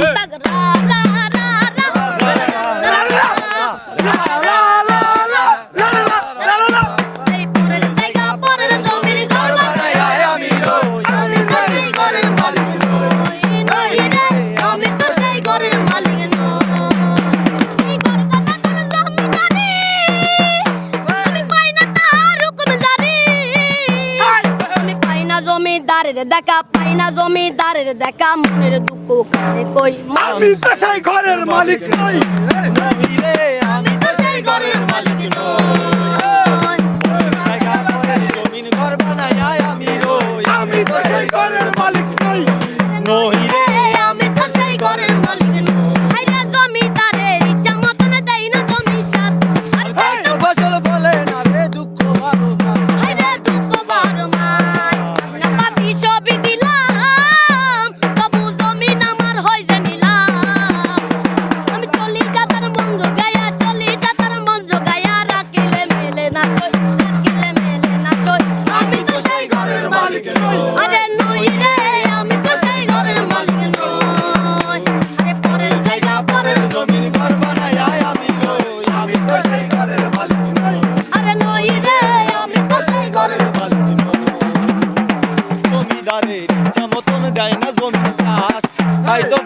那个啦啦 জমিদারের দেখা পাই না জমিদারের দেখা মনের দুঃখ কাছে কই? আমি তো সেই ঘরের মালিক নই। আমি তো সেই ঘরের মালিক নই। আমি তো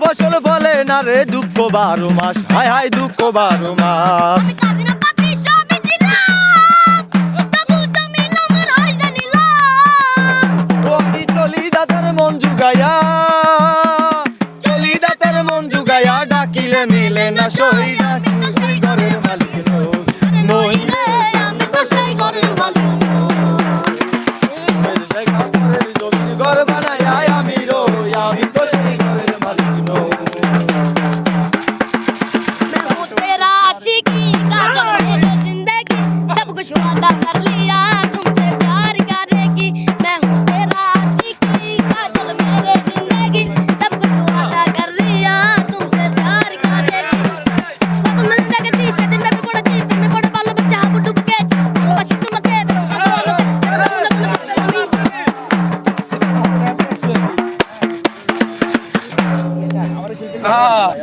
ফসল ফলে না রে দুঃখ বারো মাস। হাই হাই দুঃখ বারো মাস। হই চলি দাতার মন জুগাইয়া। চলি দাতার মন জুগায়া ডাকিলে নিলে না। 아,